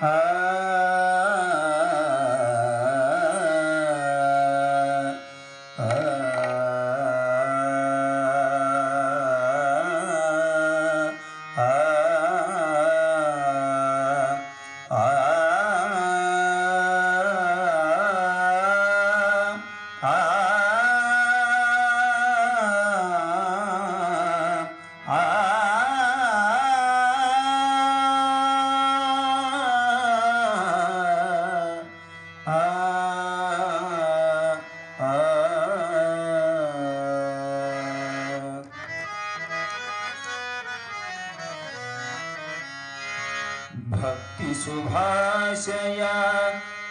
Ah. ಸುಭಾಷಯ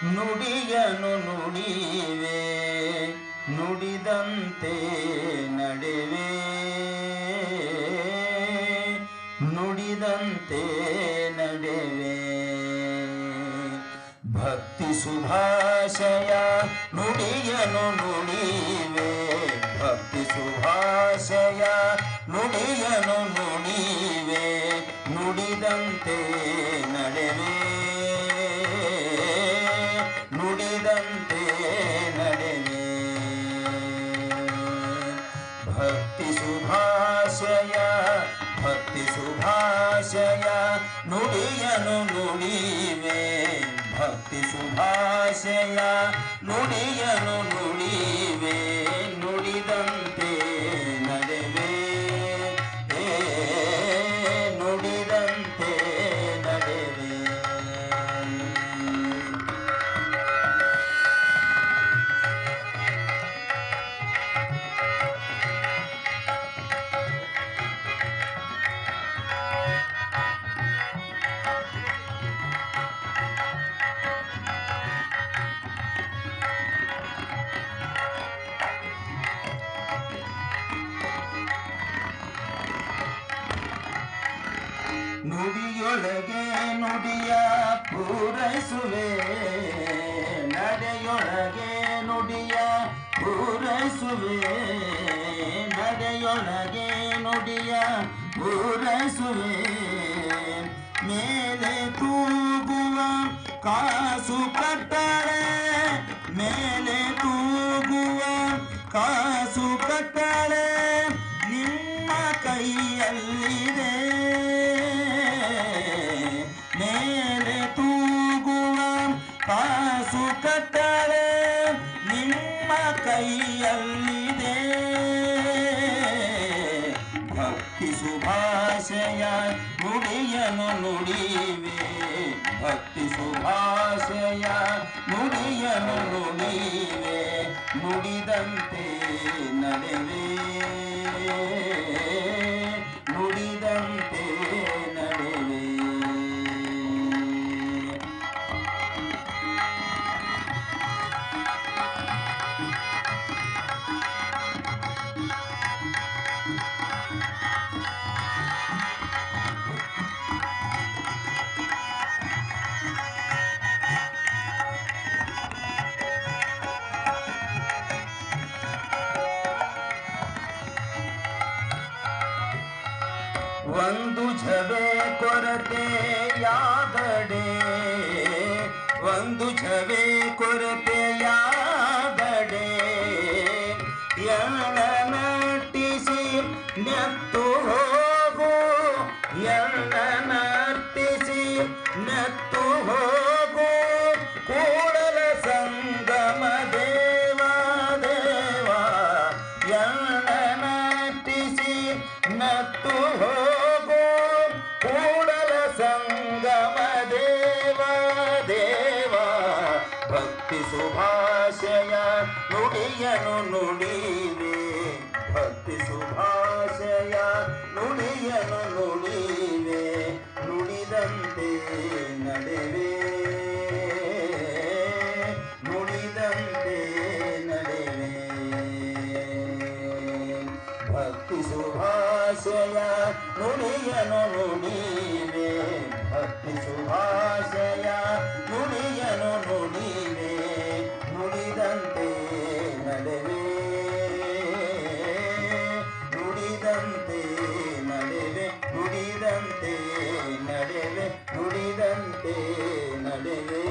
ನುಡಿಯನು ನುಡಿವೆ ನುಡಿದಂತೆ ನಡೆವೆ. ನುಡಿದಂತೆ ನಡೆವೆ. ಭಕ್ತಿ ಸುಭಾಷಯ ನುಡಿಯನು ನುಡಿವೆ ಭಕ್ತಿ ಸುಭಾಷಯ ನುಡಿಯನು ನುಡಿವೆ ನುಡಿದಂತೆ ನಡೆವೆ. ನುಡಿದಂತೆ ನಡೆವೆ. ಭಕ್ತಿ ಸುಭಾಷಯ ಭಕ್ತಿ ಸುಭಾಷಯ ನುಡಿಯನು ನುಡಿವೆ ಭಕ್ತಿ ಸುಭಾಷಯ ನುಡಿಯನು ನುಡಿವೆ ನುಡಿಯೊಳಗೆ ನುಡಿಯ ಪೂರೈಸುವೆ. ನಡೆಯೊಳಗೆ ನುಡಿಯ ಪೂರೈಸುವೆ. ನಡೆಯೊಳಗೆ ನುಡಿಯ ಪೂರೈಸುವೆ. ಮೇಲೆ ತೂಗುವ ಕಾಸು ಕಟ್ಟರೆ ಮೇಲೆ ಕಟ್ಟಳೆ ನಿಮ್ಮ ಕೈಯಲ್ಲಿದೆ. ಭಕ್ತಿ ಸುಭಾಷೆಯ ನುಡಿಯನು ನುಡಿವೆ ಭಕ್ತಿ ಸುಭಾಷೆಯ ನುಡಿಯನು ನುಡಿವೆ ನುಡಿದಂತೆ ನಡೆವೆ. ಒಂದು ಝವೆ ಕೊರತೆಯಾದಡೆ ಒಂದು ಝವೆ ಕೊರತೆಯಾದಡೆ ಎಲ್ಲ ನಟ್ಟಿಸಿ ನೆತ್ತು ಹೋಗು. ಎಲ್ಲ ನಟ್ಟಿಸಿ ನೆತ್ತು ಸುಭಾಷಯ ನುಡಿಯನು ನುಡಿವೆ. ಭಕ್ತಿ ಸುಭಾಷೆಯ ನುಡಿಯನು ನುಡಿವೆ. ನುಡಿದಂತೆ ನಡೆವೆ. ನುಡಿದಂತೆ ನಡೆವೆ. ಭಕ್ತಿ ಸುಭಾಷೆಯ ನುಡಿಯನು ನುಡಿವೆ. ಭಕ್ತಿ ಸುಭಾಷಯ ನಡೆವೆ ನುಡಿದಂತೆ ನಡೆವೆ